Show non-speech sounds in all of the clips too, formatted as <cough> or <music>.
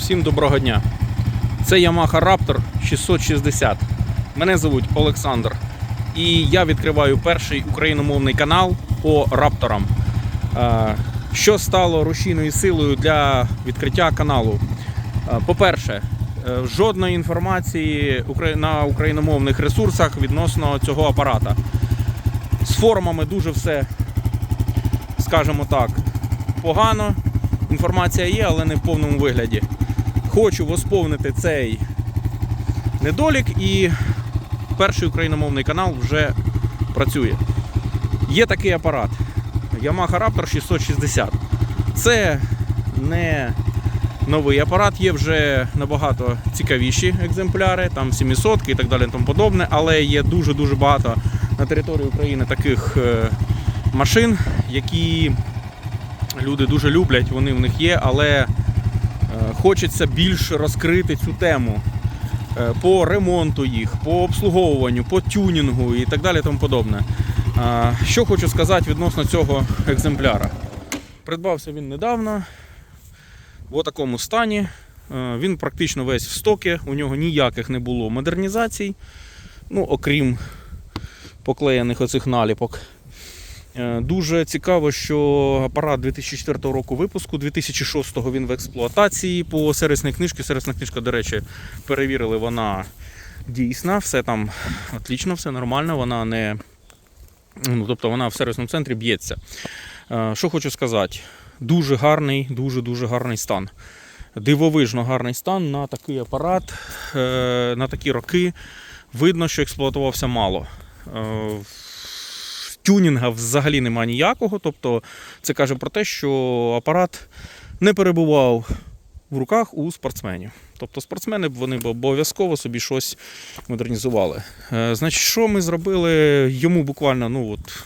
Всім доброго дня. Це Yamaha Raptor 660. Мене звуть Олександр. І я відкриваю перший україномовний канал по рапторам. Е, Що стало рушійною силою для відкриття каналу? Е, По-перше, е, жодної інформації на україномовних ресурсах відносно цього апарата. З форумами дуже все, скажімо так, погано. Інформація є, але не в повному вигляді. Хочу восповнити цей недолік і перший україномовний канал вже працює. Є такий апарат Yamaha Raptor 660. Це не новий апарат, є вже набагато цікавіші екземпляри, там 700 і так далі тому подобне, але є дуже-дуже багато на території України таких е, машин, які люди дуже люблять, вони в них є, але хочеться більш розкрити цю тему е, по ремонту їх, по обслуговуванню, по тюнінгу і так далі. Тому подобне. Е, Що хочу сказати відносно цього екземпляра. Придбався він недавно в такому стані. Е, Він практично весь в стокі, у нього ніяких не було модернізацій, ну, окрім поклеєних оцих наліпок. Е, Дуже цікаво, що апарат 2004 року випуску, 2006-го він в експлуатації по сервісній книжці. Сервісна книжка, до речі, перевірили, вона дійсна, все там отлично, все нормально, вона не. Ну, тобто вона в сервісному центрі б'ється. Е, Що хочу сказати, дуже гарний, дуже-дуже гарний стан. Дивовижно гарний стан на такий апарат, е, на такі роки. Видно, що експлуатувався мало. Тюнінга взагалі немає ніякого. Тобто це каже про те, що апарат не перебував в руках у спортсменів. Тобто спортсмени вони б обов'язково собі щось модернізували. Е, Значить, що ми зробили йому буквально ну от,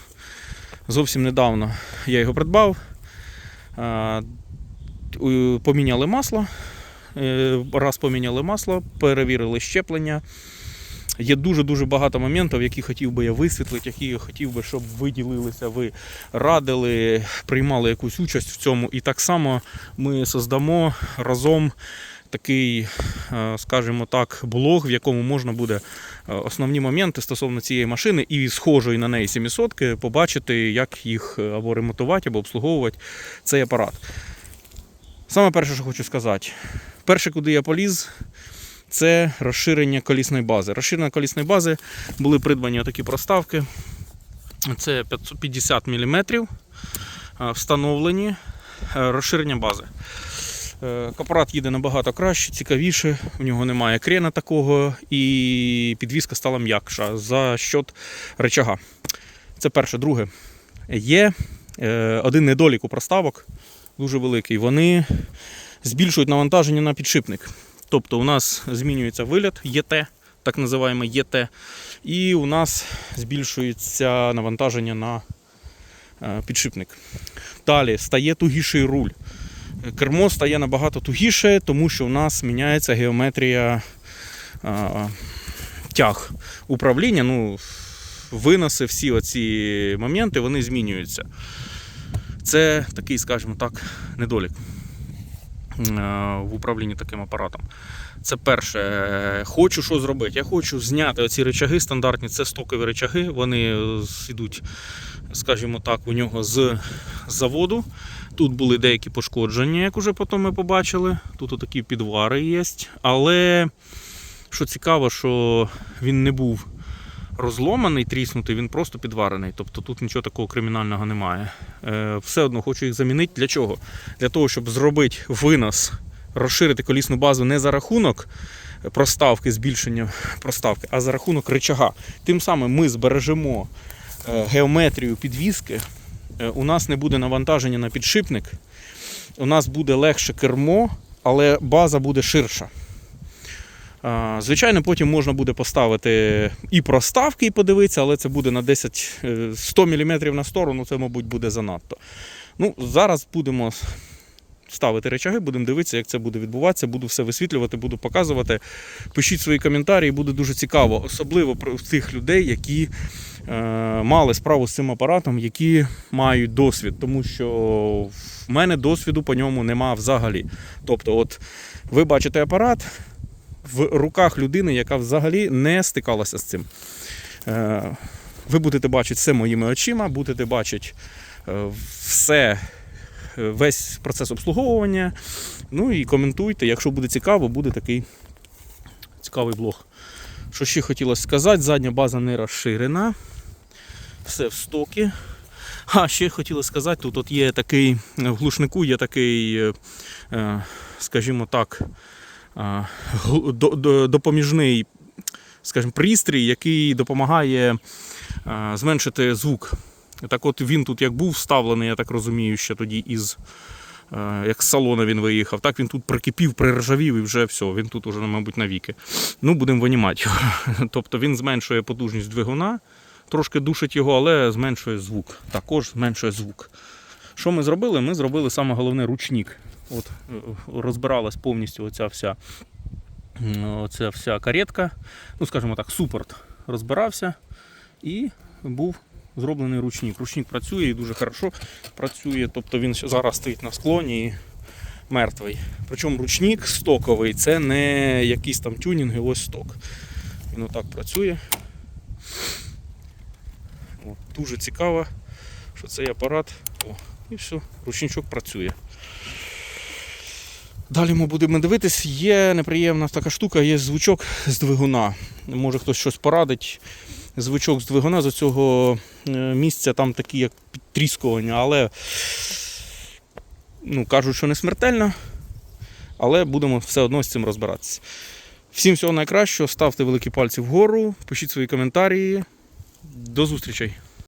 зовсім недавно я його придбав. Е, Поміняли масло. Е, Раз поміняли масло, перевірили щеплення. Є дуже-дуже багато моментів, які хотів би я висвітлити, які я хотів би, щоб ви ділилися, ви радили, приймали якусь участь в цьому. І так само ми создамо разом такий, е, скажімо так, блог, в якому можна буде е, основні моменти стосовно цієї машини і схожої на неї 700 побачити, як їх е, або ремонтувати, або обслуговувати цей апарат. Саме перше, що хочу сказати, перше, куди я поліз, це розширення колісної бази. Розширення колісної бази були придбані такі проставки. Це 550 мм встановлені е, розширення бази. Е, Апарат їде набагато краще, цікавіше, в нього немає крена такого, і підвізка стала м'якша за счет речага. Це перше. Друге, є е, один недолік у проставок, дуже великий. Вони збільшують навантаження на підшипник. Тобто у нас змінюється виліт ЄТ, так називаємо ЄТ, і у нас збільшується навантаження на е, підшипник. Далі стає тугіший руль. Кермо стає набагато тугіше, тому що у нас міняється геометрія е, тяг управління. Ну, виноси, всі оці моменти вони змінюються. Це такий, скажімо так, недолік в управлінні таким апаратом. Це перше. Е, Хочу що зробити. Я хочу зняти оці речаги стандартні, це стокові речаги. Вони е, йдуть, скажімо так, у нього з заводу. Тут були деякі пошкодження, як уже потім ми побачили. Тут такі підвари є. Але що цікаво, що він не був розломаний, тріснутий, він просто підварений. Тобто тут нічого такого кримінального немає. Е, Все одно хочу їх замінити. Для чого? Для того, щоб зробити винос, розширити колісну базу не за рахунок проставки, збільшення проставки, а за рахунок рычага. Тим самим ми збережемо е, геометрію підвіски. Е, У нас не буде навантаження на підшипник, у нас буде легше кермо, але база буде ширша. Звичайно, потім можна буде поставити і проставки, і подивитися, але це буде на 10 е, 100 мм на сторону, це, мабуть, буде занадто. Ну, зараз будемо ставити речаги, будемо дивитися, як це буде відбуватися. Буду все висвітлювати, буду показувати. Пишіть свої коментарі, буде дуже цікаво, особливо про тих людей, які е, мали справу з цим апаратом, які мають досвід, тому що в мене досвіду по ньому нема взагалі. Тобто, от ви бачите апарат в руках людини, яка взагалі не стикалася з цим. Е, ви будете бачити все моїми очима, будете бачити е, все, е, весь процес обслуговування. Ну і коментуйте. Якщо буде цікаво, буде такий цікавий блог. Що ще хотілося сказати, задня база не розширена. Все в стокі. А, ще хотілося сказати, тут от є такий, в глушнику є такий, скажімо так, допоміжний скажімо, пристрій, який допомагає зменшити звук. Так от він тут як був вставлений, я так розумію, ще тоді із. Як з салона він виїхав, так він тут прикипів, приржавів і вже все, він тут уже, мабуть, навіки. Ну, будемо винімати його. <laughs> Тобто він зменшує потужність двигуна, трошки душить його, але зменшує звук. Також зменшує звук. Що ми зробили? Ми зробили саме головне ручник. От е, розбиралась повністю оця вся, оця вся каретка, ну скажімо так, супорт розбирався і був зроблений ручник. Ручник працює і дуже хорошо працює. Тобто він зараз стоїть на склоні і мертвий. Причому ручник стоковий, це не якісь там тюнінги, ось сток. Він отак працює. От, дуже цікаво, що цей апарат. О, і все, ручничок працює. Далі ми будемо дивитись, є неприємна така штука, є звучок з двигуна. Може хтось щось порадить. Звучок з двигуна з цього місця там такі як підтріскування, але ну, кажуть, що не смертельно. Але будемо все одно з цим розбиратися. Всім всього найкращого, ставте великі пальці вгору, пишіть свої коментарі. До зустрічей!